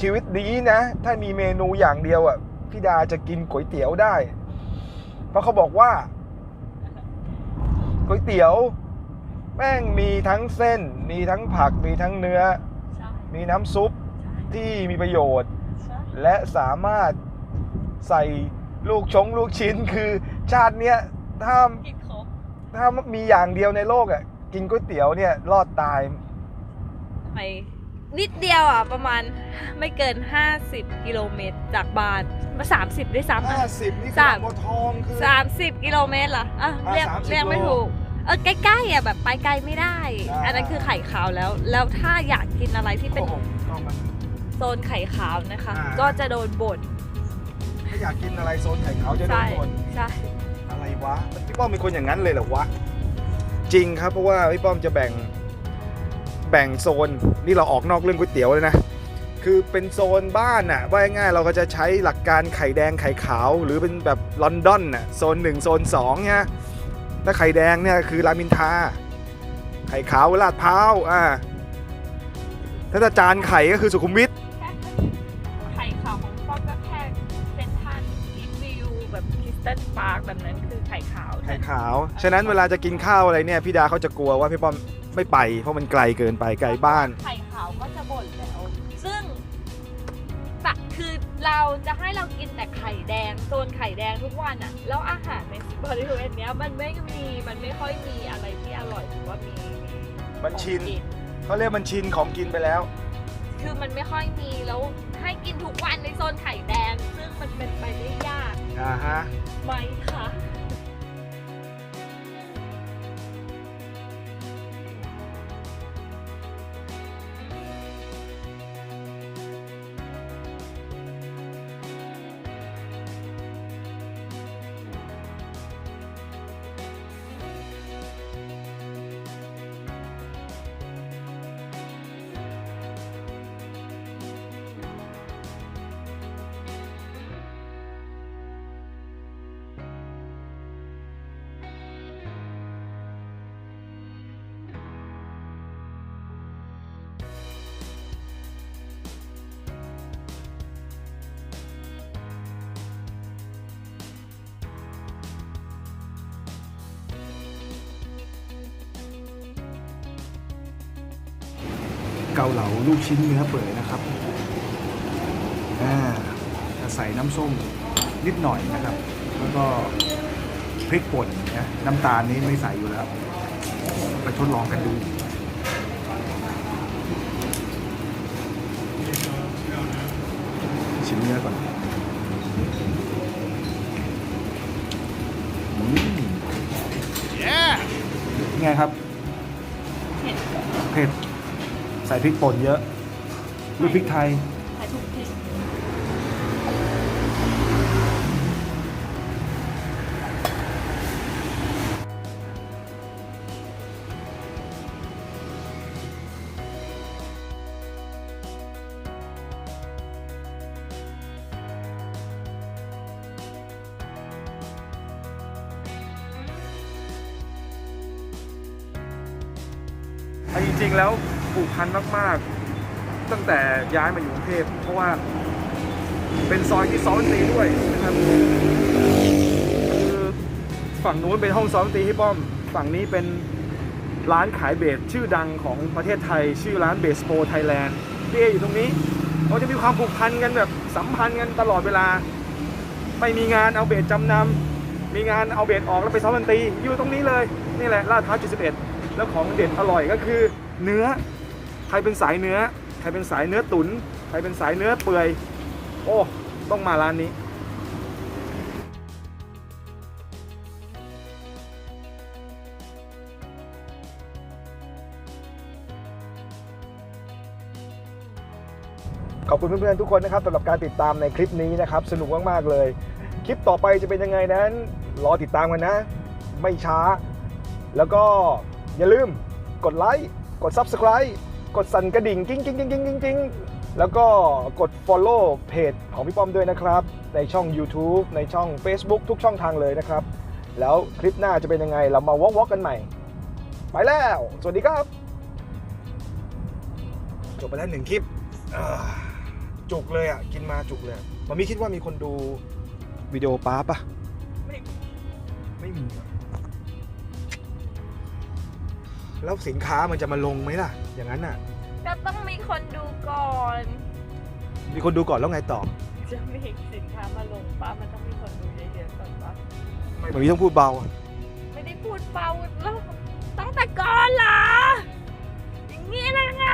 ชีวิตนี้นะ ถ้ามีเมนูอย่างเดียวอะพี่ดาจะกินก๋วยเตี๋ยวได้ เพราะเขาบอกว่าก๋วยเตี๋ยว แม่งมีทั้งเส้น มีทั้งผักมีทั้งเนื้อใช่มีน้ำซุปที่มีประโยชน์ใช่และสามารถใส่ลูกชงลูกชิ้นคือชาติเนี้ยถ้ากินครบถ้ามีอย่างเดียวในโลกอะกินก๋วยเตี๋ยวเนี่ยรอดตายไป นิดเดียวอะประมาณไม่เกิน 50 กิโลเมตรจากบ้านมา30 ด้วยซ้ำอะ50นี่คือสาม บัวทองคือ 30 กิโลเมตรเหรออะอะเรียก30เรียกไม่โลถูกเออใกล้ๆอะแบบไปไกลไม่ได้ อ่า อันนั้นคือไข่ขาวแล้ว แล้วถ้าอยากกินอะไรที่เป็นโอ้โหก็มัน โซนไข่ขาวนะคะ อ่า ก็จะโดนบ่นถ้าอยากกินอะไรโซนไข่ขาวจะโดใช่นบ่นใช่ อะไรวะพี่ป้อมเป็นคนอย่างนั้นเลยเหรอวะ จริงครับเพราะว่าพี่ป้อมจะแบ่ง แบ่งโซนนี่เราออกนอกเรื่องก๋วยเตี๋ยวเลยนะคือเป็นโซนบ้านน่ะว่าง่ายเราก็จะใช้หลักการไข่แดงไข่ขาว หรือเป็นแบบลอนดอนน่ะโซนหนึ่งโซนสองเนี่ยถ้าไข่แดงเนี่ยคือรามินทาไข่ขาวลาดพร้าวอ่าถ้าจะจานไข่ก็คือสุขุมวิท แบบคริสตันพาร์คแบบนั้นคือไข่ขาวไข่ขาว ฉะนั้นเวลาจะกินข้าวอะไรเนี่ยพี่ดาเขาจะกลัวว่าพี่ป้อมไม่ไป เพราะมันไกลเกินไปไกลบ้าน ไข่ขาวก็จะบ่นแล้ว ซึ่งตะคือเราจะให้เรากินแต่ไข่แดงโซนไข่แดงทุกวันอะแล้วอาหารในบริเวณเนี้ยมันไม่มีมันไม่ค่อยมีอะไรที่อร่อยหรือว่ามีมีมันชินของกิเขาเรียกมันชินของกินไปแล้ว คือมันไม่ค่อยมีแล้วให้กินทุกวันในโซนไข่แดง ซึ่งมันเป็นไปได้ยาก อ่าฮะไม่ค่ะ เกาเหลาลูกชิ้นเนื้อเปื่อยนะครับอ่าจะใส่น้ำส้มนิดหน่อยนะครับ แล้วก็พริกป่นนะน้ำตาลนี้ไม่ใส่อยู่แล้ว ไปทดลองกันดู ชิ้นเนื้อก่อนอืมไงครับเห็นเผ็ด ใส่พริกป่นเยอะหรือพริกไทยไข่ทุกทีเอาจริงๆแล้ว ผูกพันมากๆ ตั้งแต่ย้ายมาอยู่กรุงเทพเพราะว่า เป็นซอยที่ซ้อมดนตรีด้วยนะครับคือฝั่งนู้นเป็นห้องซ้อมดนตรีให้ป้อม ฝั่งนี้เป็นร้านขายเบสชื่อดังของประเทศไทย ชื่อร้านเบสโปไทยแลนด์พี่เออยู่ตรงนี้เราจะมีความผูกพันกันแบบสัมพันธ์กันตลอดเวลา ไม่มีงานเอาเบสจำนำมีงานเอาเบสออกแล้วไปซ้อมดนตรีอยู่ตรงนี้เลยนี่แหละลาดพร้าว71แล้วของเด็ดอร่อยก็คือเนื้อ รเป็นสายเนื้อ ใครเป็นสายเนื้อตุนใครเป็นสายเนื้อเปื่อย โอ้ ต้องมาร้านนี้ ขอบคุณเพื่อนๆทุกคนนะครับสำหรับการติดตามในคลิปนี้นะครับ สนุกมากๆเลย คลิปต่อไปจะเป็นยังไงนั้น รอติดตามกันนะ ไม่ช้า แล้วก็อย่าลืมกดไลค์กด Subscribe กดสั่นกระดิ่งกิ้งกิ้งกิ้งกิ้งกิ้งกิ้งแล้วก็กด Follow เพจของพี่ป้อมด้วยนะครับ ในช่อง YouTube ในช่อง Facebook ทุกช่องทางเลยนะครับ แล้วคลิปหน้าจะเป็นยังไง เรามาวอล์กกันใหม่ ไปแล้ว สวัสดีครับ จบไปแล้วหนึ่งคลิปอ่าจุกเลยอะ กินมาจุกเลยอะมันมีคิดว่ามีคนดูวิดีโอป้าปะไม่ไม่มี แล้วสินค้ามันจะมาลงไหมล่ะ อย่างนั้นน่ะ ก็ต้องมีคนดูก่อน มีคนดูก่อนแล้วไงต่อจะมีสินค้ามาลงป้ามันต้องมีคนดูเยอะๆก่อนปะมันมีต้องพูดเบาอะไม่ได้พูดเบาแล้วตั้งแต่ก่อนเหรออย่างนี้เลยไง